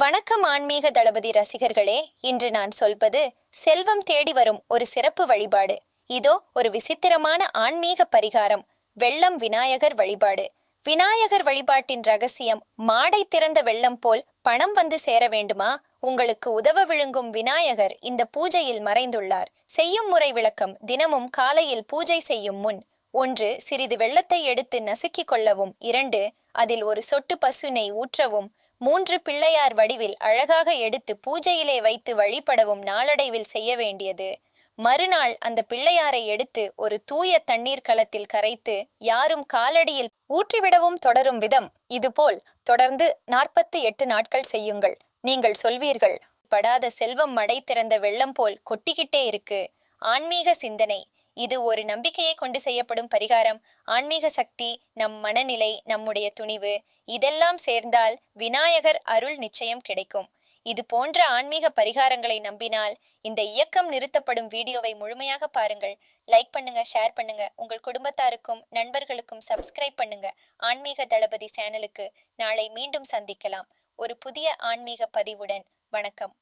வணக்கம் ஆன்மீக தளபதி ரசிகர்களே இன்று நான் சொல்வது செல்வம் தேடி வரும் ஒரு சிறப்பு வழிபாடு. இதோ ஒரு விசித்திரமான ஆன்மீக பரிகாரம் வெள்ளம் விநாயகர் வழிபாடு. விநாயகர் வழிபாட்டின் ரகசியம் மாடை திறந்த வெள்ளம் போல் பணம் வந்து சேர வேண்டுமா? உங்களுக்கு உதவ விழுங்கும் விநாயகர் இந்த பூஜையில் மறைந்துள்ளார். செய்யும் முறை விளக்கம் தினமும் காலையில் பூஜை செய்யும் முன். ஒன்று சிறிது வெள்ளத்தை எடுத்து நசுக்கிக் கொள்ளவும். இரண்டு அதில் ஒரு சொட்டு பசு நெய் ஊற்றவும். மூன்று பிள்ளையார் வடிவில் அழகாக எடுத்து பூஜையிலே வைத்து வழிபடவும் நாளடைவில் செய்ய வேண்டியது. மறுநாள் அந்த பிள்ளையாரை எடுத்து ஒரு தூய தண்ணீர் கலத்தில் கரைத்து யாரும் காலடியில் ஊற்றிவிடவும் தொடரும் விதம் இதுபோல் தொடர்ந்து நாற்பத்தி எட்டு நாட்கள் செய்யுங்கள். நீங்கள் சொல்வீர்கள் படாத செல்வம் மடை திறந்த வெள்ளம் போல் கொட்டிக்கிட்டே இருக்கு. ஆன்மீக சிந்தனை. இது ஒரு நம்பிக்கையை கொண்டு செய்யப்படும் பரிகாரம். ஆன்மீக சக்தி நம் மனநிலை நம்முடைய துணிவு இதெல்லாம் சேர்ந்தால் விநாயகர் அருள் நிச்சயம் கிடைக்கும். இது போன்ற ஆன்மீக பரிகாரங்களை நம்பினால் இந்த இயக்கம் நிறுத்தப்படும் வீடியோவை முழுமையாக பாருங்கள். லைக் பண்ணுங்க ஷேர் பண்ணுங்க. உங்கள் குடும்பத்தாருக்கும் நண்பர்களுக்கும் சப்ஸ்கிரைப் பண்ணுங்க. ஆன்மீக தளபதி சேனலுக்கு நாளை மீண்டும் சந்திக்கலாம். ஒரு புதிய ஆன்மீக பதிவுடன். வணக்கம்.